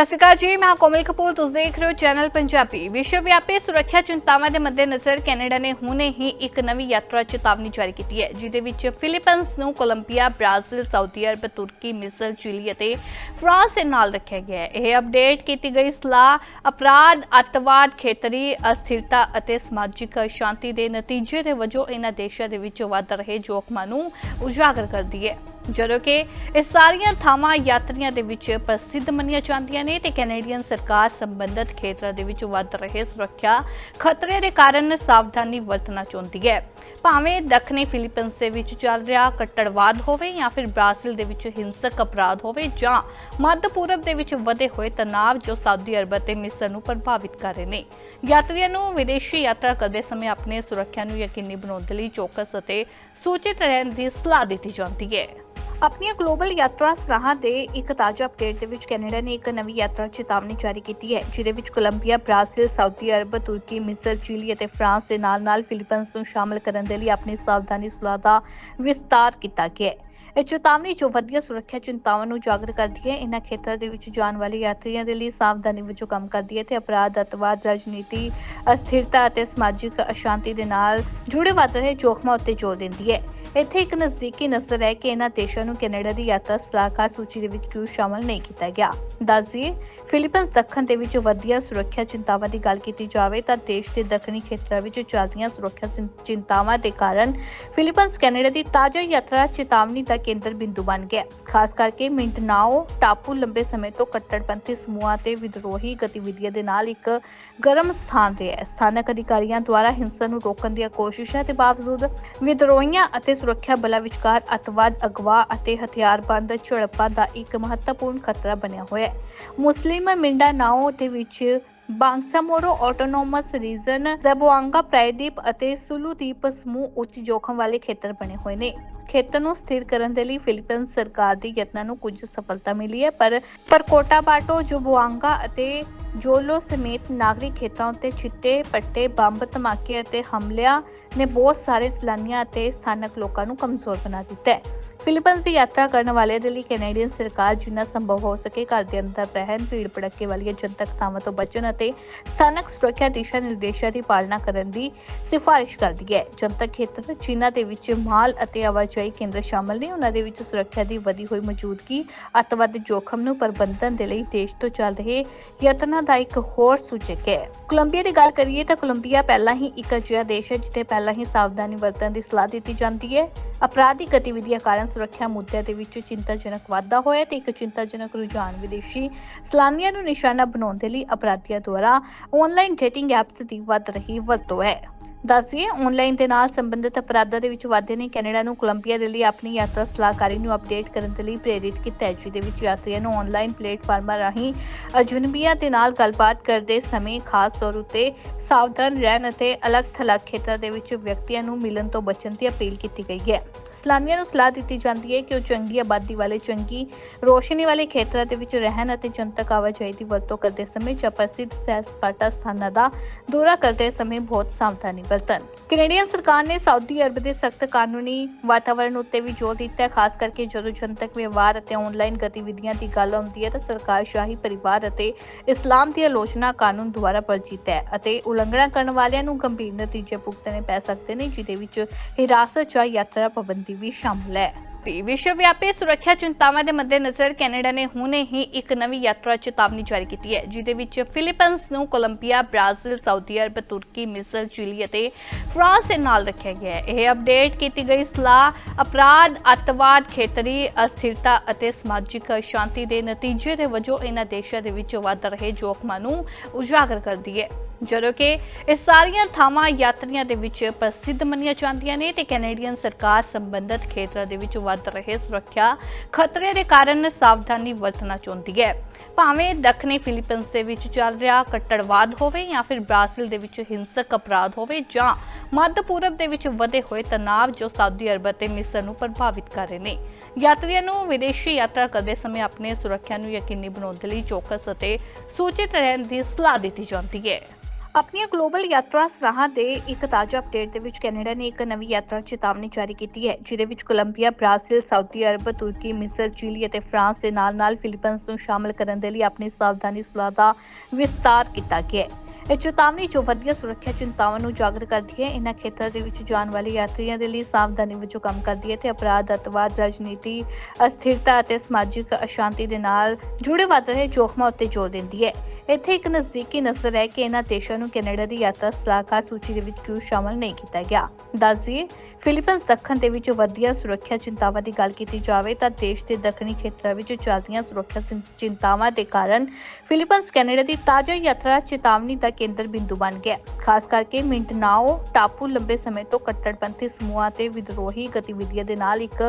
ਸਤਿ ਸ਼੍ਰੀ ਅਕਾਲ ਜੀ, ਮੈਂ ਕੋਮਲ ਕਪੂਰ, ਤੁਸੀਂ ਦੇਖ ਰਹੇ ਹੋ ਚੈਨਲ ਪੰਜਾਬੀ। ਵਿਸ਼ਵ ਵਿਆਪੀ ਸੁਰੱਖਿਆ ਚਿੰਤਾਵਾਂ ਦੇ ਮੱਦੇਨਜ਼ਰ ਕੈਨੇਡਾ ਨੇ ਹੁਣੇ ਹੀ ਇੱਕ ਨਵੀਂ ਯਾਤਰਾ ਚੇਤਾਵਨੀ ਜਾਰੀ ਕੀਤੀ ਹੈ, ਜਿਹਦੇ ਵਿੱਚ ਫਿਲੀਪੀਨਸ ਨੂੰ ਕੋਲੰਬੀਆ, ਬ੍ਰਾਜ਼ੀਲ, ਸਾਊਦੀ ਅਰਬ, ਤੁਰਕੀ, ਮਿਸਰ, ਚਿਲੀ ਅਤੇ ਫਰਾਂਸ ਦੇ ਨਾਲ ਰੱਖਿਆ ਗਿਆ ਹੈ। ਇਹ ਅਪਡੇਟ ਕੀਤੀ ਗਈ ਸਲਾਹ, ਅਪਰਾਧ, ਅੱਤਵਾਦ, ਖੇਤਰੀ ਅਸਥਿਰਤਾ ਅਤੇ ਸਮਾਜਿਕ ਸ਼ਾਂਤੀ ਦੇ ਨਤੀਜੇ ਦੇ ਵਜੋਂ ਇਹਨਾਂ ਦੇਸ਼ਾਂ ਦੇ ਵਿੱਚ ਵੱਧ ਰਹੇ ਜੋਖਮਾਂ ਨੂੰ ਉਜਾਗਰ ਕਰਦੀ ਹੈ। ਜਦੋਂ ਕਿ ਇਹ ਸਾਰੀਆਂ ਥਾਵਾਂ ਯਾਤਰੀਆਂ ਦੇ ਵਿੱਚ ਪ੍ਰਸਿੱਧ ਮੰਨੀਆਂ ਜਾਂਦੀਆਂ ਨੇ ਤੇ ਕੈਨੇਡੀਅਨ ਸਰਕਾਰ ਸੰਬੰਧਿਤ ਖੇਤਰਾਂ ਦੇ ਵਿੱਚ ਵੱਧ ਰਹੇ ਸੁਰੱਖਿਆ ਖਤਰੇ ਦੇ ਕਾਰਨ ਸਾਵਧਾਨੀ ਵਰਤਣਾ ਚਾਹੁੰਦੀ ਹੈ। ਭਾਵੇਂ ਦੱਖਣੀ ਫਿਲੀਪੀਨਸ ਦੇ ਵਿੱਚ ਚੱਲ ਰਿਹਾ ਕੱਟੜਵਾਦ ਹੋਵੇ ਜਾਂ ਫਿਰ ਬ੍ਰਾਜ਼ੀਲ ਦੇ ਵਿੱਚ ਹਿੰਸਕ ਅਪਰਾਧ ਹੋਵੇ ਜਾਂ ਮੱਧ ਪੂਰਬ ਦੇ ਵਿੱਚ ਵਧੇ ਹੋਏ ਤਣਾਅ ਜੋ ਸਾਊਦੀ ਅਰਬ ਅਤੇ ਮਿਸਰ ਨੂੰ ਪ੍ਰਭਾਵਿਤ ਕਰ ਰਹੇ ਨੇ। ਯਾਤਰੀਆਂ ਨੂੰ ਵਿਦੇਸ਼ੀ ਯਾਤਰਾ ਕਰਦੇ ਸਮੇਂ ਆਪਣੇ ਸੁਰੱਖਿਆ ਨੂੰ ਯਕੀਨੀ ਬਣਾਉਣ ਦੇ ਲਈ ਚੌਕਸ ਅਤੇ ਸੂਚਿਤ ਰਹਿਣ ਦੀ ਸਲਾਹ ਦਿੱਤੀ ਜਾਂਦੀ ਹੈ। ਆਪਣੀਆਂ ਗਲੋਬਲ ਯਾਤਰਾ ਸਲਾਹਾਂ ਦੇ ਇੱਕ ਤਾਜ਼ਾ ਅਪਡੇਟ ਦੇ ਵਿੱਚ ਕੈਨੇਡਾ ਨੇ ਇੱਕ ਨਵੀਂ ਯਾਤਰਾ ਚੇਤਾਵਨੀ ਜਾਰੀ ਕੀਤੀ ਹੈ ਜਿਹਦੇ ਵਿੱਚ ਕੋਲੰਬੀਆ, ਬ੍ਰਾਜ਼ੀਲ, ਸਾਊਦੀ ਅਰਬ, ਤੁਰਕੀ, ਮਿਸਰ, ਚਿਲੀ ਅਤੇ ਫਰਾਂਸ ਦੇ ਨਾਲ-ਨਾਲ ਫਿਲੀਪੀਨਸ ਨੂੰ ਸ਼ਾਮਲ ਕਰਨ ਦੇ ਲਈ ਆਪਣੀ ਸਾਵਧਾਨੀ ਸਲਾਹ ਦਾ ਵਿਸਤਾਰ ਕੀਤਾ ਗਿਆ ਹੈ। ਇਹ ਚੇਤਾਵਨੀ ਜੋ ਵਧੀਆ ਸੁਰੱਖਿਆ ਚਿੰਤਾਵਾਂ ਨੂੰ ਜਾਗਰ ਕਰਦੀ ਹੈ ਇਹਨਾਂ ਖੇਤਰਾਂ ਦੇ ਵਿੱਚ ਜਾਣ ਵਾਲੇ ਯਾਤਰੀਆਂ ਦੇ ਲਈ ਸਾਵਧਾਨੀ ਵਜੋਂ ਕੰਮ ਕਰਦੀ ਹੈ ਤੇ ਅਪਰਾਧ, ਅਤਵਾਦ, ਰਾਜਨੀਤੀ, ਅਸਥਿਰਤਾ ਅਤੇ ਸਮਾਜਿਕ ਅਸ਼ਾਂਤੀ ਦੇ ਨਾਲ ਜੁੜੇ ਵੱਧ ਰਹੇ ਜੋਖਮਾਂ ਉੱਤੇ ਜ਼ੋਰ ਦਿੰਦੀ ਹੈ। ਇੱਥੇ ਇੱਕ ਨਜ਼ਦੀਕੀ ਨਜ਼ਰ ਹੈ ਕਿ ਇਹਨਾਂ ਦੇਸ਼ਾਂ ਨੂੰ ਕੈਨੇਡਾ ਦੀ ਯਾਤਰਾ ਸਲਾਹਕਾਰ ਸੂਚੀ ਦੇ ਵਿੱਚ ਕਿਉਂ ਸ਼ਾਮਲ ਨਹੀਂ ਕੀਤਾ ਗਿਆ। ਦੱਸਦੀਏ ਫਿਲੀਪੀਨਸ ਦੱਖਣ ਦੇ ਵਿੱਚ ਵਧੀਆ ਸੁਰੱਖਿਆ ਚਿੰਤਾਵਾਂ ਦੀ ਗੱਲ ਕੀਤੀ ਜਾਵੇ ਤਾਂ ਦੇਸ਼ ਦੇ ਦੱਖਣੀ ਖੇਤਰਾਂ ਵਿੱਚ ਚੱਲਦੀਆਂ ਸੁਰੱਖਿਆ ਚਿੰਤਾਵਾਂ ਦੇ ਕਾਰਨ ਫਿਲੀਪੀਨਸ ਕੈਨੇਡਾ ਦੀ ਤਾਜ਼ਾ ਯਾਤਰਾ ਚੇਤਾਵਨੀ ਦਾ ਕੇਂਦਰ ਬਿੰਦੂ ਬਣ ਗਿਆ। ਖਾਸ ਕਰਕੇ ਮਿੰਟਨਾਓ ਟਾਪੂ ਲੰਬੇ ਸਮੇਂ ਤੋਂ ਕੱਟੜਪੰਥੀ ਸਮੂਹਾਂ ਤੇ ਵਿਦਰੋਹੀ ਗਤੀਵਿਧੀਆਂ ਦੇ ਨਾਲ ਇੱਕ ਗਰਮ ਸਥਾਨ ਰਿਹਾ ਹੈ। ਸਥਾਨਕ ਅਧਿਕਾਰੀਆਂ ਦੁਆਰਾ ਹਿੰਸਾ ਨੂੰ ਰੋਕਣ ਦੀਆਂ ਕੋਸ਼ਿਸ਼ਾਂ ਦੇ ਬਾਵਜੂਦ ਵਿਦਰੋਹੀਆਂ ਅਤੇ ਸੁਰੱਖਿਆ ਬਲਾਂ ਵਿਚਕਾਰ ਅਤਵਾਦ, ਅਗਵਾ ਅਤੇ ਹਥਿਆਰਬੰਦ ਝੜਪਾਂ ਦਾ ਇੱਕ ਮਹੱਤਵਪੂਰਨ ਖਤਰਾ ਬਣਿਆ ਹੋਇਆ ਹੈ। ਮੁਸਲਿਮ ਮਿੰਡਾਨਾਓ ਦੇ ਵਿੱਚ ਬਾਂਗਸਾਮੋਰੋ ਆਟੋਨੋਮਸ ਰੀਜਨ ਜ਼ਬੋਆਂਗਾ ਪ੍ਰਾਇਦੀਪ ਅਤੇ ਸੁਲੂ ਸਮੂਹ ਉੱਚ ਜੋਖਮ ਵਾਲੇ ਖੇਤਰ ਬਣੇ ਹੋਏ ਨੇ। ਖੇਤਰ ਨੂੰ ਸਥਿਰ ਕਰਨ ਦੇ ਲਈ ਫਿਲੀਪੀਨਸ ਸਰਕਾਰ ਦੇ ਯਤਨਾਂ ਨੂੰ ਕੁਝ ਸਫਲਤਾ ਮਿਲੀ ਹੈ, ਪਰ ਪਰ ਕੋਟਾਬਾਟੋ ਜੁਬੋਆਂਗਾ ਅਤੇ ਜੋਲੋ ਸਮੇਤ ਨਾਗਰਿਕ ਖੇਤਰਾਂ ਉੱਤੇ ਚਿੱਟੇ ਪੱਟੇ, ਬੰਬ, ਧਮਾਕੇ ਅਤੇ ਹਮਲਿਆਂ ਨੇ ਬਹੁਤ ਸਾਰੇ ਸੈਲਾਨੀਆਂ ਅਤੇ ਸਥਾਨਕ ਲੋਕਾਂ ਨੂੰ ਕਮਜ਼ੋਰ ਬਣਾ ਦਿੱਤਾ ਹੈ। ਫਿਲੀਪੀਨਸ ਦੀ ਯਾਤਰਾ ਕਰਨ ਵਾਲਿਆਂ ਦੇ ਲਈ ਕੈਨੇਡੀਅਨ ਸਰਕਾਰ ਜਿੰਨਾ ਸੰਭਵ ਹੋ ਸਕੇ ਘਰ ਦੇ ਅੰਦਰ ਰਹਿਣ, ਭੀੜ ਭੜੱਕੇ ਵਾਲੀਆਂ ਜਨਤਕ ਥਾਵਾਂ ਤੋਂ ਬਚਣ ਅਤੇ ਸਥਾਨਕ ਸੁਰੱਖਿਆ ਦਿਸ਼ਾ ਨਿਰਦੇਸ਼ਾਂ ਦੀ ਪਾਲਣਾ ਕਰਨ ਦੀ ਸਿਫਾਰਿਸ਼ ਕਰਦੀ ਹੈ। ਜਨਤਕ ਖੇਤਰ ਜਿਨ੍ਹਾਂ ਦੇ ਵਿੱਚ ਮਾਲ ਅਤੇ ਆਵਾਜਾਈ ਕੇਂਦਰ ਸ਼ਾਮਲ ਨੇ, ਉਹਨਾਂ ਦੇ ਵਿੱਚ ਸੁਰੱਖਿਆ ਦੀ ਵਧੀ ਹੋਈ ਮੌਜੂਦਗੀ, ਅੱਤਵਾਦ ਜੋਖਮ ਨੂੰ ਪ੍ਰਬੰਧਨ ਦੇ ਲਈ ਦੇਸ਼ ਤੋਂ ਚੱਲ ਰਹੇ ਯਤਨਾਂ ਦਾ ਇੱਕ ਹੋਰ ਸੂਚਕ ਹੈ। ਕੋਲੰਬੀਆ ਦੀ ਗੱਲ ਕਰੀਏ ਤਾਂ ਕੋਲੰਬੀਆ ਪਹਿਲਾਂ ਹੀ ਇੱਕ ਅਜਿਹਾ ਦੇਸ਼ ਹੈ ਜਿੱਥੇ ਪਹਿਲਾਂ ਹੀ ਸਾਵਧਾਨੀ ਵਰਤਣ ਦੀ ਸਲਾਹ ਦਿੱਤੀ ਜਾਂਦੀ ਹੈ। ਅਪਰਾਧਿਕ ਗਤੀਵਿਧੀਆਂ ਕਾਰਨ ਸੁਰੱਖਿਆ ਮੁੱਦਿਆਂ ਦੇ ਵਿੱਚ ਚਿੰਤਾਜਨਕ ਵਾਧਾ ਹੋਇਆ ਤੇ ਇੱਕ ਚਿੰਤਾਜਨਕ ਰੁਝਾਨ ਵਿਦੇਸ਼ੀ ਸੈਲਾਨੀਆਂ ਨੂੰ ਨਿਸ਼ਾਨਾ ਬਣਾਉਣ ਦੇ ਲਈ ਅਪਰਾਧੀਆਂ ਦੁਆਰਾ ਆਨਲਾਈਨ ਡੇਟਿੰਗ ਐਪਸ ਦੀ ਵੱਧ ਰਹੀ ਵਰਤੋਂ ਹੈ। ਦੱਸਿਏ ਆਨਲਾਈਨ ਦੇ ਨਾਲ ਸੰਬੰਧਿਤ ਅਪਰਾਧਾਂ ਦੇ ਵਿੱਚ ਵਾਧੇ ਨੇ। ਕੈਨੇਡਾ ਨੂੰ ਕੋਲੰਬੀਆ ਦੇ ਲਈ ਆਪਣੀ ਯਾਤਰਾ ਸਲਾਹਕਾਰੀ ਨੂੰ ਅਪਡੇਟ ਕਰਨ ਦੇ ਲਈ ਪ੍ਰੇਰਿਤ ਕੀਤਾ ਹੈ। ਜਿਹਦੇ ਵਿੱਚ ਯਾਤਰੀਆਂ ਨੂੰ ਆਨਲਾਈਨ ਪਲੇਟਫਾਰਮਾਂ ਰਾਹੀਂ ਅਜਨਬੀਆਂ ਦੇ ਨਾਲ ਗੱਲਬਾਤ ਕਰਦੇ ਸਮੇਂ ਖਾਸ ਤੌਰ ਉੱਤੇ ਸਾਵਧਾਨ ਰਹਿਣ ਅਤੇ ਅਲੱਗ-ਥਲੱਗ ਖੇਤਰ ਦੇ ਵਿੱਚ ਵਿਅਕਤੀਆਂ ਨੂੰ ਮਿਲਣ ਤੋਂ ਬਚਣ ਦੀ ਅਪੀਲ ਕੀਤੀ ਗਈ ਹੈ। ਸੈਲਾਨੀਆਂ ਨੂੰ ਸਲਾਹ ਦਿੱਤੀ ਜਾਂਦੀ ਹੈ ਕਿ ਉਹ ਚੰਗੀ ਆਬਾਦੀ ਵਾਲੇ, ਚੰਗੀ ਰੋਸ਼ਨੀ ਵਾਲੇ ਖੇਤਰਾਂ ਦੇ ਵਿੱਚ ਰਹਿਣ ਅਤੇ ਜਨਤਕ ਆਵਾਜਾਈ ਦੀ ਵਰਤੋਂ ਕਰਦੇ ਸਮੇਂ ਜਾਂ ਪ੍ਰਸਿੱਧ ਸੈਰ ਸਪਾਟਾ ਸਥਾਨਾਂ ਦਾ ਦੌਰਾ ਕਰਦੇ ਸਮੇਂ ਬਹੁਤ ਸਾਵਧਾਨੀ ਵਰਤਣ ਕੈਨੇਡੀਅਨ ਸਰਕਾਰ ਨੇ ਸਾਊਦੀ ਅਰਬ ਦੇ ਸਖਤ ਕਾਨੂੰਨੀ ਵਾਤਾਵਰਣ ਉੱਤੇ ਵੀ ਜ਼ੋਰ ਦਿੱਤਾ ਹੈ, ਖਾਸ ਕਰਕੇ ਜਦੋਂ ਜਨਤਕ ਵਿਵਹਾਰ ਅਤੇ ਆਨਲਾਈਨ ਗਤੀਵਿਧੀਆਂ ਦੀ ਗੱਲ ਆਉਂਦੀ ਹੈ ਤਾਂ ਸਰਕਾਰ ਸ਼ਾਹੀ ਪਰਿਵਾਰ ਅਤੇ ਇਸਲਾਮ ਦੀ ਆਲੋਚਨਾ ਕਾਨੂੰਨ ਦੁਆਰਾ ਪਰਚਿਤ ਹੈ ਅਤੇ ਉਲੰਘਣਾ ਕਰਨ ਵਾਲਿਆਂ ਨੂੰ ਗੰਭੀਰ ਨਤੀਜੇ ਭੁਗਤਣੇ ਪੈ ਸਕਦੇ ਨੇ, ਜਿਹਦੇ ਵਿੱਚ ਹਿਰਾਸਤ ਜਾਂ ਯਾਤਰਾ ਪਾਬੰਦੀ ਵੀ ਸ਼ਾਮਲ ਹੈ। ਵਿਸ਼ਵ ਵਿਆਪੀ ਸੁਰੱਖਿਆ ਚਿੰਤਾਵਾਂ ਦੇ ਮੱਦੇਨਜ਼ਰ ਕੈਨੇਡਾ ਨੇ ਹੁਣੇ ਹੀ ਇੱਕ ਨਵੀਂ ਯਾਤਰਾ ਚੇਤਾਵਨੀ ਜਾਰੀ ਕੀਤੀ ਹੈ ਜਿਹਦੇ ਵਿੱਚ ਫਿਲੀਪੀਨਸ ਨੂੰ ਕੋਲੰਬੀਆ, ਬ੍ਰਾਜ਼ੀਲ, ਸਾਊਦੀ ਅਰਬ, ਤੁਰਕੀ, ਮਿਸਰ, ਚਿਲੀ ਅਤੇ ਫਰਾਂਸ ਦੇ ਨਾਲ ਰੱਖਿਆ ਗਿਆ ਹੈ। ਇਹ ਅਪਡੇਟ ਕੀਤੀ ਗਈ ਸਲਾਹ ਅਪਰਾਧ, ਅੱਤਵਾਦ, ਖੇਤਰੀ ਅਸਥਿਰਤਾ ਅਤੇ ਸਮਾਜਿਕ ਸ਼ਾਂਤੀ ਦੇ ਨਤੀਜੇ ਦੇ ਵਜੋਂ ਇਹਨਾਂ ਦੇਸ਼ਾਂ ਦੇ ਵਿੱਚ ਵੱਧ ਰਹੇ ਜੋਖਮਾਂ ਨੂੰ ਉਜਾਗਰ ਕਰਦੀ ਹੈ। ਜਦੋਂ ਕਿ ਇਹ ਸਾਰੀਆਂ ਥਾਵਾਂ ਯਾਤਰੀਆਂ ਦੇ ਵਿੱਚ ਪ੍ਰਸਿੱਧ ਮੰਨੀਆਂ ਜਾਂਦੀਆਂ ਨੇ ਤੇ ਕੈਨੇਡੀਅਨ ਸਰਕਾਰ ਸੰਬੰਧਿਤ ਖੇਤਰਾਂ ਦੇ ਵਿੱਚ ਵੱਧ ਰਹੇ ਸੁਰੱਖਿਆ ਖਤਰੇ ਦੇ ਕਾਰਨ ਸਾਵਧਾਨੀ ਵਰਤਣਾ ਚਾਹੁੰਦੀ ਹੈ। ਭਾਵੇਂ ਦੱਖਣੀ ਫਿਲੀਪੀਨਸ ਦੇ ਵਿੱਚ ਚੱਲ ਰਿਹਾ ਕੱਟੜਵਾਦ ਹੋਵੇ ਜਾਂ ਫਿਰ ਬ੍ਰਾਜ਼ੀਲ ਦੇ ਵਿੱਚ ਹਿੰਸਕ ਅਪਰਾਧ ਹੋਵੇ ਜਾਂ ਮੱਧ ਪੂਰਬ ਦੇ ਵਿੱਚ ਵਧੇ ਹੋਏ ਤਣਾਅ ਜੋ ਸਾਊਦੀ ਅਰਬ ਅਤੇ ਮਿਸਰ ਨੂੰ ਪ੍ਰਭਾਵਿਤ ਕਰ ਰਹੇ ਨੇ। ਯਾਤਰੀਆਂ ਨੂੰ ਵਿਦੇਸ਼ੀ ਯਾਤਰਾ ਕਰਦੇ ਸਮੇਂ ਆਪਣੇ ਸੁਰੱਖਿਆ ਨੂੰ ਯਕੀਨੀ ਬਣਾਉਣ ਦੇ ਲਈ ਚੌਕਸ ਅਤੇ ਸੂਚਿਤ ਰਹਿਣ ਦੀ ਸਲਾਹ ਦਿੱਤੀ ਜਾਂਦੀ ਹੈ। ਆਪਣੀਆਂ ਗਲੋਬਲ ਯਾਤਰਾ ਸਲਾਹਾਂ ਦੇ ਇੱਕ ਤਾਜ਼ਾ ਅਪਡੇਟ ਦੇ ਵਿੱਚ ਕੈਨੇਡਾ ਨੇ ਇੱਕ ਨਵੀਂ ਯਾਤਰਾ ਚੇਤਾਵਨੀ ਜਾਰੀ ਕੀਤੀ ਹੈ ਜਿਹਦੇ ਵਿੱਚ ਕੋਲੰਬੀਆ, ਬ੍ਰਾਜ਼ੀਲ, ਸਾਊਦੀ ਅਰਬ, ਤੁਰਕੀ, ਮਿਸਰ, ਚਿਲੀ ਅਤੇ ਫਰਾਂਸ ਦੇ ਨਾਲ-ਨਾਲ ਫਿਲੀਪੀਨਸ ਨੂੰ ਸ਼ਾਮਲ ਕਰਨ ਦੇ ਲਈ ਆਪਣੀ ਸਾਵਧਾਨੀ ਸਲਾਹ ਦਾ ਵਿਸਤਾਰ ਕੀਤਾ ਗਿਆ ਹੈ। ਇਹ ਚੇਤਾਵਨੀ ਜੋ ਵਧੀਆ ਸੁਰੱਖਿਆ ਚਿੰਤਾਵਾਂ ਨੂੰ ਜਾਗਰ ਕਰਦੀ ਹੈ ਇਹਨਾਂ ਖੇਤਰ ਦੇ ਵਿੱਚ ਜਾਣ ਵਾਲੇ ਯਾਤਰੀਆਂ ਦੇ ਲਈ ਸਾਵਧਾਨੀ ਵਜੋਂ ਕੰਮ ਕਰਦੀ ਹੈ ਤੇ ਅਪਰਾਧ, ਅੱਤਵਾਦ, ਰਾਜਨੀਤੀ, ਅਸਥਿਰਤਾ ਅਤੇ ਸਮਾਜਿਕ ਅਸ਼ਾਂਤੀ ਦੇ ਨਾਲ ਜੁੜੇ ਵੱਧ ਰਹੇ ਜੋਖਮਾਂ ਉੱਤੇ ਜ਼ੋਰ ਦਿੰਦੀ ਹੈ ਇੱਥੇ ਇੱਕ ਨਜ਼ਦੀਕੀ ਨਜ਼ਰ ਹੈ ਕਿ ਇਹਨਾਂ ਦੇਸ਼ਾਂ ਨੂੰ ਕੈਨੇਡਾ ਦੀ ਯਾਤਰਾ ਸਲਾਹਕਾਰ ਸੂਚੀ ਦੇ ਵਿੱਚ ਕਿਉਂ ਸ਼ਾਮਲ ਨਹੀਂ ਕੀਤਾ ਗਿਆ। ਦੱਸਦੀਏ ਫਿਲੀਪੀਨਜ਼ ਦੱਖਣ ਦੇ ਵਿੱਚ ਵਧੀਆ ਸੁਰੱਖਿਆ ਚਿੰਤਾਵਾਂ ਦੀ ਗੱਲ ਕੀਤੀ ਜਾਵੇ ਤਾਂ ਦੇਸ਼ ਦੇ ਦੱਖਣੀ ਖੇਤਰਾਂ ਵਿੱਚ ਚੱਲਦੀਆਂ ਸੁਰੱਖਿਆ ਚਿੰਤਾਵਾਂ ਦੇ ਕਾਰਨ ਫਿਲੀਪੀਨਜ਼ ਕੈਨੇਡਾ ਦੀ ਤਾਜ਼ਾ ਯਾਤਰਾ ਚੇਤਾਵਨੀ ਦਾ ਕੇਂਦਰ ਬਿੰਦੂ ਬਣ ਗਿਆ। ਖਾਸ ਕਰਕੇ ਮਿੰਟਨਾਓ ਟਾਪੂ ਲੰਬੇ ਸਮੇਂ ਤੋਂ ਕੱਟੜਪੰਥੀ ਸਮੂਹਾਂ ਤੇ ਵਿਦਰੋਹੀ ਗਤੀਵਿਧੀਆਂ ਦੇ ਨਾਲ ਇੱਕ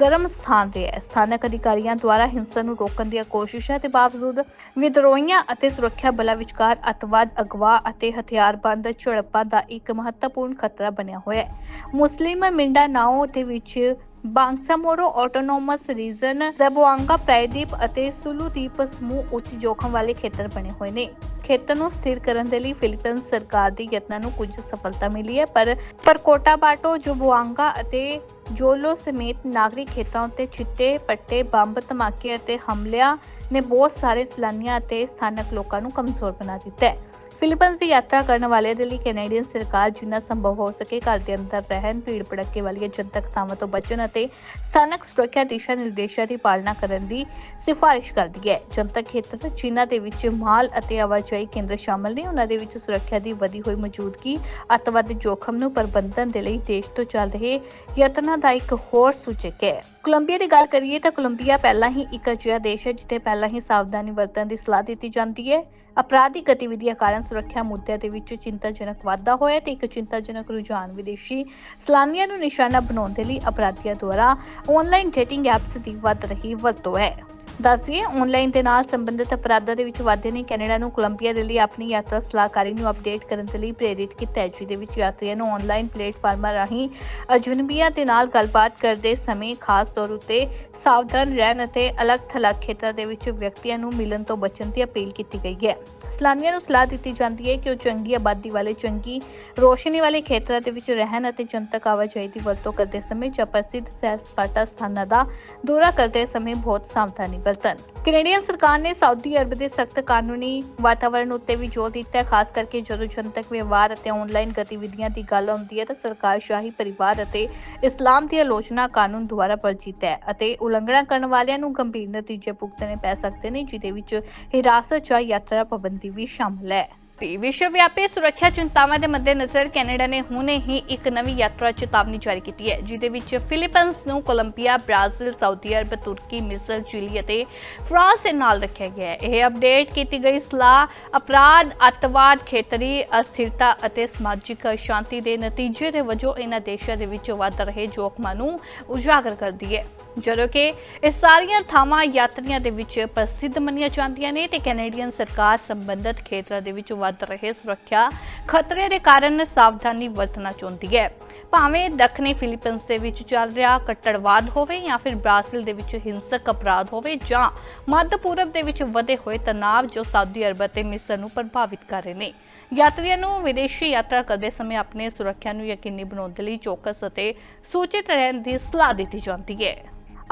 ਗਰਮ ਸਥਾਨ ਰਿਹਾ ਹੈ। ਸਥਾਨਕ ਅਧਿਕਾਰੀਆਂ ਦੁਆਰਾ ਹਿੰਸਾ ਨੂੰ ਰੋਕਣ ਦੀਆਂ ਕੋਸ਼ਿਸ਼ਾਂ ਦੇ ਬਾਵਜੂਦ ਵਿਦਰੋਹੀਆਂ ਅਤੇ ਸੁਰੱਖਿਆ ਬਲਾਂ ਵਿਚਕਾਰ ਅੱਤਵਾਦ, ਅਗਵਾ ਅਤੇ ਹਥਿਆਰਬੰਦ ਝੜਪਾਂ ਦਾ ਇੱਕ ਮਹੱਤਵਪੂਰਨ ਖਤਰਾ ਬਣਿਆ ਹੋਇਆ ਹੈ। ਮੁਸਲਿਮ ਮਿੰਡਾਨਾਓ ਦੇ ਵਿੱਚ ਬਾਂਗਸਾਮੋਰੋ ਆਟੋਨੋਮਸ ਰੀਜਨ ਜ਼ੈਬੋਆਂਗਾ ਪ੍ਰਾਇਦੀਪ ਅਤੇ ਸੁਲੂ ਸਮੂਹ ਉੱਚ ਜੋਖਮ ਵਾਲੇ ਖੇਤਰ ਬਣੇ ਹੋਏ ਨੇ। ਖੇਤਰ ਨੂੰ ਸਥਿਰ ਕਰਨ ਦੇ ਲਈ ਫਿਲੀਪੀਨਜ਼ ਸਰਕਾਰ ਦੀ ਯਤਨਾਂ ਨੂੰ ਕੁਝ ਸਫਲਤਾ ਮਿਲੀ ਹੈ, ਪਰ ਪਰ ਕੋਟਾਬਾਟੋ ਜੁਬੁਆਂਗਾ ਅਤੇ ਜੋਲੋ ਸਮੇਤ ਨਾਗਰਿਕ ਖੇਤਰਾਂ ਉੱਤੇ ਛਿੱਟੇ ਪੱਟੇ, ਬੰਬ, ਧਮਾਕੇ ਅਤੇ ਹਮਲਿਆਂ ਨੇ ਬਹੁਤ ਸਾਰੇ ਸੈਲਾਨੀਆਂ ਅਤੇ ਸਥਾਨਕ ਲੋਕਾਂ ਨੂੰ ਕਮਜ਼ੋਰ ਬਣਾ ਦਿੱਤਾ ਹੈ। ਫਿਲੀਪੀਨਜ਼ ਦੀ ਯਾਤਰਾ ਕਰਨ ਵਾਲਿਆਂ ਦੇ ਲਈ ਕੈਨੇਡੀਅਨ ਸਰਕਾਰ ਜਿੰਨਾ ਸੰਭਵ ਹੋ ਸਕੇ ਘਰ ਦੇ ਅੰਦਰ ਰਹਿਣ, ਭੀੜ ਭੜੱਕੇ ਵਾਲੀਆਂ ਜਨਤਕ ਥਾਵਾਂ ਤੋਂ ਬਚਣ ਅਤੇ ਸਥਾਨਕ ਸੁਰੱਖਿਆ ਦਿਸ਼ਾ ਨਿਰਦੇਸ਼ਾਂ ਦੀ ਪਾਲਣਾ ਕਰਨ ਦੀ ਸਿਫਾਰਿਸ਼ ਕਰਦੀ ਹੈ। ਜਨਤਕ ਖੇਤਰ ਜਿਨ੍ਹਾਂ ਦੇ ਵਿੱਚ ਮਾਲ ਅਤੇ ਆਵਾਜਾਈ ਕੇਂਦਰ ਸ਼ਾਮਲ ਨੇ, ਉਹਨਾਂ ਦੇ ਵਿੱਚ ਸੁਰੱਖਿਆ ਦੀ ਵਧੀ ਹੋਈ ਮੌਜੂਦਗੀ, ਅੱਤਵਾਦੀ ਜੋਖਮ ਨੂੰ ਪ੍ਰਬੰਧਨ ਦੇ ਲਈ ਦੇਸ਼ ਤੋਂ ਚੱਲ ਰਹੇ ਯਤਨਾਂ ਦਾ ਇੱਕ ਹੋਰ ਸੂਚਕ ਹੈ। ਕੋਲੰਬੀਆ ਦੀ ਗੱਲ ਕਰੀਏ ਤਾਂ ਕੋਲੰਬੀਆ ਪਹਿਲਾਂ ਹੀ ਇੱਕ ਅਜਿਹਾ ਦੇਸ਼ ਹੈ, ਜਿੱਥੇ ਪਹਿਲਾਂ ਹੀ ਸਾਵਧਾਨੀ ਵਰਤਣ ਦੀ ਸਲਾਹ ਦਿੱਤੀ ਜਾਂਦੀ ਹੈ। ਅਪਰਾਧਿਕ ਗਤੀਵਿਧੀਆਂ ਕਾਰਨ ਸੁਰੱਖਿਆ ਮੁੱਦਿਆਂ ਦੇ ਵਿੱਚ ਚਿੰਤਾਜਨਕ ਵਾਧਾ ਹੋਇਆ ਤੇ ਇੱਕ ਚਿੰਤਾਜਨਕ ਰੁਝਾਨ ਵਿਦੇਸ਼ੀ ਸੈਲਾਨੀਆਂ ਨੂੰ ਨਿਸ਼ਾਨਾ ਬਣਾਉਣ ਦੇ ਲਈ ਅਪਰਾਧੀਆਂ ਦੁਆਰਾ ਆਨਲਾਈਨ ਡੇਟਿੰਗ ਐਪਸ ਦੀ ਵੱਧ ਰਹੀ ਵਰਤੋਂ ਹੈ। ਦੱਸਦੀਏ ਆਨਲਾਈਨ ਦੇ ਨਾਲ ਸੰਬੰਧਿਤ ਅਪਰਾਧਾਂ ਦੇ ਵਿੱਚ ਵਾਧੇ ਨੇ। ਕੈਨੇਡਾ ਨੂੰ ਕੋਲੰਬੀਆ ਦੇ ਲਈ ਆਪਣੀ ਯਾਤਰਾ ਸਲਾਹਕਾਰੀ ਨੂੰ ਅਪਡੇਟ ਕਰਨ ਦੇ ਲਈ ਪ੍ਰੇਰਿਤ ਕੀਤਾ ਹੈ। ਜਿਹਦੇ ਵਿੱਚ ਯਾਤਰੀਆਂ ਨੂੰ ਆਨਲਾਈਨ ਪਲੇਟਫਾਰਮਾਂ ਰਾਹੀਂ ਅਜਨਬੀਆਂ ਦੇ ਨਾਲ ਗੱਲਬਾਤ ਕਰਦੇ ਸਮੇਂ ਖਾਸ ਤੌਰ ਉੱਤੇ ਸਾਵਧਾਨ ਰਹਿਣ ਅਤੇ ਅਲੱਗ-ਥਲੱਗ ਖੇਤਰਾਂ ਦੇ ਵਿੱਚ ਵਿਅਕਤੀਆਂ ਨੂੰ ਮਿਲਣ ਤੋਂ ਬਚਣ ਦੀ ਅਪੀਲ ਕੀਤੀ ਗਈ ਹੈ। ਸੈਲਾਨੀਆਂ ਨੂੰ ਸਲਾਹ ਦਿੱਤੀ ਜਾਂਦੀ ਹੈ ਕਿ ਉਹ ਚੰਗੀ ਆਬਾਦੀ ਵਾਲੇ, ਚੰਗੀ ਰੋਸ਼ਨੀ ਵਾਲੇ ਖੇਤਰਾਂ ਦੇ ਵਿੱਚ ਰਹਿਣ ਅਤੇ ਜਨਤਕ ਆਵਾਜਾਈ ਦੀ ਵਰਤੋਂ ਕਰਦੇ ਸਮੇਂ ਜਾਂ ਪ੍ਰਸਿੱਧ ਸੈਰ ਸਪਾਟਾ ਸਥਾਨਾਂ ਦਾ ਦੌਰਾ ਕਰਦੇ ਸਮੇਂ ਬਹੁਤ ਸਾਵਧਾਨੀ ਵਰਤਣ ਕੈਨੇਡੀਅਨ ਸਰਕਾਰ ਨੇ ਸਾਊਦੀ ਅਰਬ ਦੇ ਸਖਤ ਕਾਨੂੰਨੀ ਵਾਤਾਵਰਣ ਉੱਤੇ ਵੀ ਜ਼ੋਰ ਦਿੱਤਾ ਹੈ, ਖਾਸ ਕਰਕੇ ਜਦੋਂ ਜਨਤਕ ਵਿਵਹਾਰ ਅਤੇ ਆਨਲਾਈਨ ਗਤੀਵਿਧੀਆਂ ਦੀ ਗੱਲ ਆਉਂਦੀ ਹੈ ਤਾਂ ਸਰਕਾਰ ਸ਼ਾਹੀ ਪਰਿਵਾਰ ਅਤੇ ਇਸਲਾਮ ਦੀ ਆਲੋਚਨਾ ਕਾਨੂੰਨ ਦੁਆਰਾ ਵਰਜਿਤ ਹੈ ਅਤੇ ਉਲੰਘਣਾ ਕਰਨ ਵਾਲਿਆਂ ਨੂੰ ਗੰਭੀਰ ਨਤੀਜੇ ਭੁਗਤਣੇ ਪੈ ਸਕਦੇ ਨੇ, ਜਿਹਦੇ ਵਿੱਚ ਹਿਰਾਸਤ ਜਾਂ ਯਾਤਰਾ ਪਾਬੰਦੀ ਵੀ ਸ਼ਾਮਲ ਹੈ। ਵਿਸ਼ਵ ਵਿਆਪੀ ਸੁਰੱਖਿਆ ਚਿੰਤਾਵਾਂ ਦੇ ਮੱਦੇਨਜ਼ਰ ਕੈਨੇਡਾ ਨੇ ਹੁਣੇ ਹੀ ਇੱਕ ਨਵੀਂ ਯਾਤਰਾ ਚੇਤਾਵਨੀ ਜਾਰੀ ਕੀਤੀ ਹੈ ਜਿਹਦੇ ਵਿੱਚ ਫਿਲੀਪੀਨਜ਼ ਨੂੰ ਕੋਲੰਬੀਆ, ਬ੍ਰਾਜ਼ੀਲ, ਸਾਊਦੀ ਅਰਬ, ਤੁਰਕੀ, ਮਿਸਰ, ਚਿਲੀ ਅਤੇ ਫਰਾਂਸ ਦੇ ਨਾਲ ਰੱਖਿਆ ਗਿਆ ਹੈ। ਇਹ ਅਪਡੇਟ ਕੀਤੀ ਗਈ ਸਲਾਹ ਅਪਰਾਧ, ਅੱਤਵਾਦ, ਖੇਤਰੀ ਅਸਥਿਰਤਾ ਅਤੇ ਸਮਾਜਿਕ ਸ਼ਾਂਤੀ ਦੇ ਨਤੀਜੇ ਦੇ ਵਜੋਂ ਇਹਨਾਂ ਦੇਸ਼ਾਂ ਦੇ ਵਿੱਚ ਵੱਧ ਰਹੇ ਜੋਖਮਾਂ ਨੂੰ ਉਜਾਗਰ ਕਰਦੀ ਹੈ। ਜਦੋਂ ਕਿ ਇਹ ਸਾਰੀਆਂ ਥਾਵਾਂ ਯਾਤਰੀਆਂ ਦੇ ਵਿੱਚ ਪ੍ਰਸਿੱਧ ਮੰਨੀਆਂ ਜਾਂਦੀਆਂ ਨੇ ਤੇ ਕੈਨੇਡੀਅਨ ਸਰਕਾਰ ਸੰਬੰਧਿਤ ਖੇਤਰਾਂ ਦੇ ਵਿੱਚ ਵੱਧ ਰਹੇ ਸੁਰੱਖਿਆ ਖਤਰੇ ਦੇ ਕਾਰਨ ਸਾਵਧਾਨੀ ਵਰਤਣਾ ਚਾਹੁੰਦੀ ਹੈ। ਭਾਵੇਂ ਦੱਖਣੀ ਫਿਲੀਪੀਨਜ਼ ਦੇ ਵਿੱਚ ਚੱਲ ਰਿਹਾ ਕੱਟੜਵਾਦ ਹੋਵੇ ਜਾਂ ਫਿਰ ਬ੍ਰਾਜ਼ੀਲ ਦੇ ਵਿੱਚ ਹਿੰਸਕ ਅਪਰਾਧ ਹੋਵੇ ਜਾਂ ਮੱਧ ਪੂਰਬ ਦੇ ਵਿੱਚ ਵਧੇ ਹੋਏ ਤਣਾਅ ਜੋ ਸਾਊਦੀ ਅਰਬ ਅਤੇ ਮਿਸਰ ਨੂੰ ਪ੍ਰਭਾਵਿਤ ਕਰ ਰਹੇ ਨੇ। ਯਾਤਰੀਆਂ ਨੂੰ ਵਿਦੇਸ਼ੀ ਯਾਤਰਾ ਕਰਦੇ ਸਮੇਂ ਆਪਣੇ ਸੁਰੱਖਿਆ ਨੂੰ ਯਕੀਨੀ ਬਣਾਉਣ ਦੇ ਲਈ ਚੌਕਸ ਅਤੇ ਸੂਚਿਤ ਰਹਿਣ ਦੀ ਸਲਾਹ ਦਿੱਤੀ ਜਾਂਦੀ ਹੈ।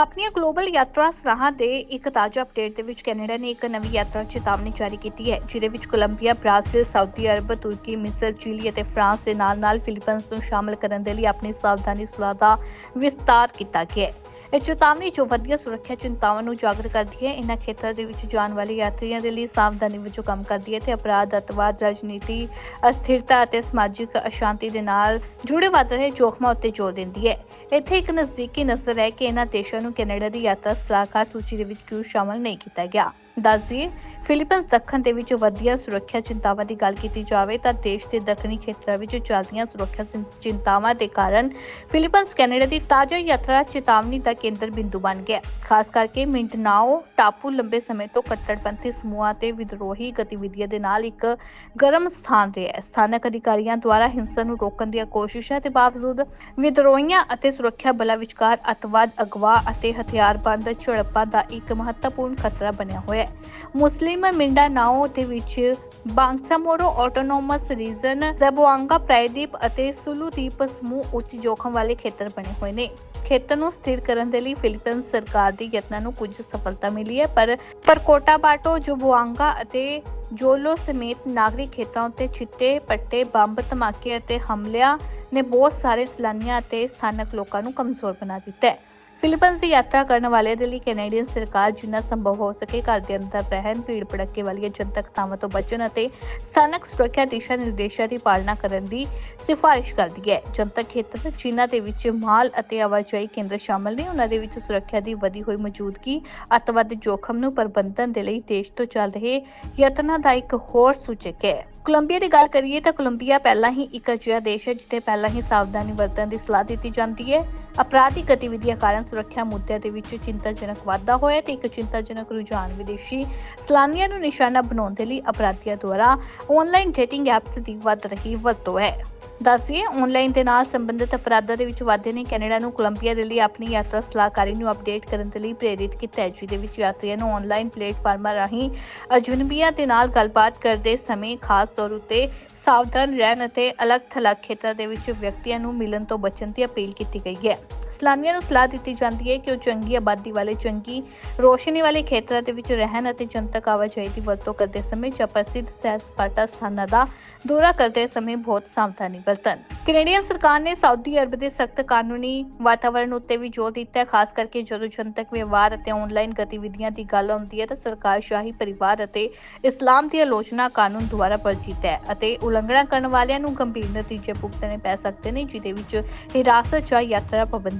ਆਪਣੀਆਂ ਗਲੋਬਲ ਯਾਤਰਾ ਸਲਾਹਾਂ ਦੇ ਇੱਕ ਤਾਜ਼ਾ ਅਪਡੇਟ ਦੇ ਵਿੱਚ ਕੈਨੇਡਾ ਨੇ ਇੱਕ ਨਵੀਂ ਯਾਤਰਾ ਚੇਤਾਵਨੀ ਜਾਰੀ ਕੀਤੀ ਹੈ ਜਿਹਦੇ ਵਿੱਚ ਕੋਲੰਬੀਆ, ਬ੍ਰਾਜ਼ੀਲ, ਸਾਊਦੀ ਅਰਬ, ਤੁਰਕੀ, ਮਿਸਰ, ਚਿਲੀ ਅਤੇ ਫਰਾਂਸ ਦੇ ਨਾਲ-ਨਾਲ ਫਿਲੀਪੀਨਸ ਨੂੰ ਸ਼ਾਮਲ ਕਰਨ ਦੇ ਲਈ ਆਪਣੀ ਸਾਵਧਾਨੀ ਸਲਾਹ ਦਾ ਵਿਸਤਾਰ ਕੀਤਾ ਗਿਆ ਹੈ। ਇਹ ਚੇਤਾਵਨੀ ਜੋ ਵਧੀਆ ਸੁਰੱਖਿਆ ਚਿੰਤਾਵਾਂ ਨੂੰ ਜਾਗਰ ਕਰਦੀ ਹੈ ਇਹਨਾਂ ਖੇਤਰਾਂ ਦੇ ਵਿੱਚ ਜਾਣ ਵਾਲੇ ਯਾਤਰੀਆਂ ਦੇ ਲਈ ਸਾਵਧਾਨੀ ਵਜੋਂ ਕੰਮ ਕਰਦੀ ਹੈ ਤੇ ਅਪਰਾਧ, ਅੱਤਵਾਦ, ਰਾਜਨੀਤੀ, ਅਸਥਿਰਤਾ ਅਤੇ ਸਮਾਜਿਕ ਅਸ਼ਾਂਤੀ ਦੇ ਨਾਲ ਜੁੜੇ ਵੱਧ ਰਹੇ ਜੋਖਮਾਂ ਉੱਤੇ ਜ਼ੋਰ ਦਿੰਦੀ ਹੈ। ਇੱਥੇ ਇੱਕ ਨਜ਼ਦੀਕੀ ਨਜ਼ਰ ਹੈ ਕਿ ਇਹਨਾਂ ਦੇਸ਼ਾਂ ਨੂੰ ਕੈਨੇਡਾ ਦੀ ਯਾਤਰਾ ਸਲਾਹਕਾਰ ਸੂਚੀ ਦੇ ਵਿੱਚ ਕਿਉਂ ਸ਼ਾਮਲ ਨਹੀਂ ਕੀਤਾ ਗਿਆ। ਦੱਸਦੀਏ ਫਿਲੀਪੀਨਸ ਦੱਖਣ ਦੇ ਵਿੱਚ ਵਧੀਆ ਸੁਰੱਖਿਆ ਚਿੰਤਾਵਾਂ ਦੀ ਗੱਲ ਕੀਤੀ ਜਾਵੇ ਤਾਂ ਦੇਸ਼ ਦੇ ਦੱਖਣੀ ਖੇਤਰਾਂ ਵਿੱਚ ਚੱਲਦੀਆਂ ਸੁਰੱਖਿਆ ਚਿੰਤਾਵਾਂ ਦੇ ਕਾਰਨ ਫਿਲੀਪੀਨਸ ਕੈਨੇਡਾ ਦੀ ਤਾਜ਼ਾ ਯਾਤਰਾ ਚੇਤਾਵਨੀ ਦਾ ਕੇਂਦਰ ਬਿੰਦੂ ਬਣ ਗਿਆ ਖਾਸ ਕਰਕੇ ਮਿੰਟਨਾਓ ਟਾਪੂ ਲੰਬੇ ਸਮੇਂ ਤੋਂ ਕੱਟੜਪੰਥੀ ਸਮੂਹਾਂ ਤੇ ਵਿਦਰੋਹੀ ਗਤੀਵਿਧੀਆਂ ਦੇ ਨਾਲ ਇੱਕ ਗਰਮ ਸਥਾਨ ਰਿਹਾ ਹੈ। ਸਥਾਨਕ ਅਧਿਕਾਰੀਆਂ ਦੁਆਰਾ ਹਿੰਸਾ ਨੂੰ ਰੋਕਣ ਦੀਆਂ ਕੋਸ਼ਿਸ਼ਾਂ ਦੇ ਬਾਵਜੂਦ ਵਿਦਰੋਹੀਆਂ ਅਤੇ ਸੁਰੱਖਿਆ ਬਲਾਂ ਵਿਚਕਾਰ ਅੱਤਵਾਦ, ਅਗਵਾ ਅਤੇ ਹਥਿਆਰਬੰਦ ਝੜਪਾਂ ਦਾ ਇੱਕ ਮਹੱਤਵਪੂਰਨ ਖਤਰਾ ਬਣਿਆ ਹੋਇਆ ਹੈ। ਮੁਸਲਿਮ ਮੁਸਲਿਮ ਮਿੰਡਾਨਾਓ ਵਿੱਚ ਬਾਂਗਸਾਮੋਰੋ ਆਟੋਨੋਮਸ ਰੀਜਨ ਜ਼ੈਬੋਆਂਗਾ ਪ੍ਰਾਇਦੀਪ ਅਤੇ ਸੁਲੂਦੀਪ ਸਮੂਹ ਉੱਚ ਜੋਖਮ ਵਾਲੇ ਖੇਤਰ ਬਣੇ ਹੋਏ ਨੇ। ਖੇਤਰ ਨੂੰ ਸਥਿਰ ਕਰਨ ਦੇ ਲਈ ਫਿਲੀਪੀਨਸ ਸਰਕਾਰ ਦੇ ਯਤਨਾਂ ਨੂੰ ਕੁਝ ਸਫਲਤਾ ਮਿਲੀ ਹੈ, ਪਰ ਪਰ ਕੋਟਾਬਾਟੋ ਜੁਬੁਆਂਗਾ ਅਤੇ ਜੋਲੋ ਸਮੇਤ ਨਾਗਰਿਕ ਖੇਤਰਾਂ ਉੱਤੇ ਚਿੱਟੇ ਪੱਟੇ, ਬੰਬ, ਧਮਾਕੇ ਅਤੇ ਹਮਲਿਆਂ ਨੇ ਬਹੁਤ ਸਾਰੇ ਸੈਲਾਨੀਆਂ ਅਤੇ ਸਥਾਨਕ ਲੋਕਾਂ ਨੂੰ ਕਮਜ਼ੋਰ ਬਣਾ ਦਿੱਤਾ ਹੈ। ਫਿਲੀਪੀਨਸ ਦੀ ਯਾਤਰਾ ਕਰਨ ਵਾਲਿਆਂ ਦੇ ਲਈ ਕੈਨੇਡੀਅਨ ਸਰਕਾਰ ਜਿੰਨਾ ਸੰਭਵ ਹੋ ਸਕੇ ਘਰ ਦੇ ਅੰਦਰ ਰਹਿਣ, ਭੀੜ ਭੜੱਕੇ ਵਾਲੀਆਂ ਜਨਤਕ ਥਾਵਾਂ ਤੋਂ ਬਚਣ ਅਤੇ ਸਥਾਨਕ ਸੁਰੱਖਿਆ ਦਿਸ਼ਾ ਨਿਰਦੇਸ਼ਾਂ ਦੀ ਪਾਲਣਾ ਕਰਨ ਦੀ ਸਿਫਾਰਿਸ਼ ਕਰਦੀ ਹੈ। ਜਨਤਕ ਖੇਤਰ ਜਿਨ੍ਹਾਂ ਦੇ ਵਿੱਚ ਮਾਲ ਅਤੇ ਆਵਾਜਾਈ ਕੇਂਦਰ ਸ਼ਾਮਲ ਨੇ, ਉਹਨਾਂ ਦੇ ਵਿੱਚ ਸੁਰੱਖਿਆ ਦੀ ਵਧੀ ਹੋਈ ਮੌਜੂਦਗੀ, ਅੱਤਵਾਦੀ ਜੋਖਮ ਨੂੰ ਪ੍ਰਬੰਧਨ ਦੇ ਲਈ ਦੇਸ਼ ਤੋਂ ਚੱਲ ਰਹੇ ਯਤਨਾਂ ਦਾ ਇੱਕ ਹੋਰ ਸੂਚਕ ਹੈ। ਕੋਲੰਬੀਆ ਦੀ ਗੱਲ ਕਰੀਏ ਤਾਂ ਕੋਲੰਬੀਆ ਪਹਿਲਾਂ ਹੀ ਇੱਕ ਅਜਿਹਾ ਦੇਸ਼ ਹੈ, ਜਿੱਥੇ ਪਹਿਲਾਂ ਹੀ ਸਾਵਧਾਨੀ ਵਰਤਣ ਦੀ ਸਲਾਹ ਦਿੱਤੀ ਜਾਂਦੀ ਹੈ। ਅਪਰਾਧਿਕ ਗਤੀਵਿਧੀਆਂ ਕਾਰਨ ਸੁਰੱਖਿਆ ਮੁੱਦਿਆਂ ਦੇ ਵਿੱਚ ਚਿੰਤਾਜਨਕ ਵਾਧਾ ਹੋਇਆ ਤੇ ਇੱਕ ਚਿੰਤਾਜਨਕ ਰੁਝਾਨ ਵਿਦੇਸ਼ੀ ਸੈਲਾਨੀਆਂ ਨੂੰ ਨਿਸ਼ਾਨਾ ਬਣਾਉਣ ਦੇ ਲਈ ਅਪਰਾਧੀਆਂ ਦੁਆਰਾ ਆਨਲਾਈਨ ਡੇਟਿੰਗ ਐਪਸ ਦੀ ਵੱਧ ਰਹੀ ਵਰਤੋਂ ਹੈ। ਦੱਸੀਏ ਆਨਲਾਈਨ ਦੇ ਨਾਲ ਸੰਬੰਧਿਤ ਅਪਰਾਧਾਂ ਦੇ ਵਿੱਚ ਵਾਧੇ ਨੇ ਕੈਨੇਡਾ ਨੂੰ ਕੋਲੰਬੀਆ ਦੇ ਲਈ ਆਪਣੀ ਯਾਤਰਾ ਸਲਾਹਕਾਰੀ ਨੂੰ ਅਪਡੇਟ ਕਰਨ ਦੇ ਲਈ ਪ੍ਰੇਰਿਤ ਕੀਤਾ ਹੈ। ਜਿਹਦੇ ਵਿੱਚ ਯਾਤਰੀਆਂ ਨੂੰ ਆਨਲਾਈਨ ਪਲੇਟਫਾਰਮਾਂ ਰਾਹੀਂ ਅਜਨਬੀਆਂ ਦੇ ਨਾਲ ਗੱਲਬਾਤ ਕਰਦੇ ਸਮੇਂ ਖਾਸ ਤੌਰ ਉੱਤੇ ਸਾਵਧਾਨ ਰਹਿਣ ਅਤੇ ਅਲੱਗ-ਥਲੱਗ ਖੇਤਰਾਂ ਦੇ ਵਿੱਚ ਵਿਅਕਤੀਆਂ ਨੂੰ ਮਿਲਣ ਤੋਂ ਬਚਣ ਦੀ ਅਪੀਲ ਕੀਤੀ ਗਈ ਹੈ। ਸੈਲਾਨੀਆਂ ਨੂੰ ਸਲਾਹ ਦਿੱਤੀ ਜਾਂਦੀ ਹੈ ਕਿ ਉਹ ਚੰਗੀ ਆਬਾਦੀ ਵਾਲੇ, ਚੰਗੀ ਰੋਸ਼ਨੀ ਵਾਲੇ ਖੇਤਰਾਂ ਦੇ ਵਿੱਚ ਰਹਿਣ ਅਤੇ ਜਨਤਕ ਆਵਾਜਾਈ ਦੀ ਵਰਤੋਂ ਕਰਦੇ ਸਮੇਂ ਜਾਂ ਪ੍ਰਸਿੱਧ ਸੈਰ ਸਪਾਟਾ ਸਥਾਨਾਂ ਦਾ ਦੌਰਾ ਕਰਦੇ ਸਮੇਂ ਬਹੁਤ ਸਾਵਧਾਨੀ ਵਰਤਣ। ਕੈਨੇਡੀਅਨ ਸਰਕਾਰ ਨੇ ਸਾਊਦੀ ਅਰਬ ਦੇ ਸਖਤ ਕਾਨੂੰਨੀ ਵਾਤਾਵਰਣ ਉੱਤੇ ਵੀ ਜ਼ੋਰ ਦਿੱਤਾ ਹੈ, ਖਾਸ ਕਰਕੇ ਜਦੋਂ ਜਨਤਕ ਵਿਵਹਾਰ ਅਤੇ ਆਨਲਾਈਨ ਗਤੀਵਿਧੀਆਂ ਦੀ ਗੱਲ ਆਉਂਦੀ ਹੈ ਤਾਂ ਸਰਕਾਰ ਸ਼ਾਹੀ ਪਰਿਵਾਰ ਅਤੇ ਇਸਲਾਮ ਦੀ ਆਲੋਚਨਾ ਕਾਨੂੰਨ ਦੁਆਰਾ ਪਰਚਿਤ ਹੈ ਅਤੇ ਉਲੰਘਣਾ ਕਰਨ ਵਾਲਿਆਂ ਨੂੰ ਗੰਭੀਰ ਨਤੀਜੇ ਭੁਗਤਣੇ ਪੈ ਸਕਦੇ ਨੇ, ਜਿਹਦੇ ਵਿੱਚ ਹਿਰਾਸਤ ਜਾਂ ਯਾਤਰਾ ਪਾਬੰਦੀ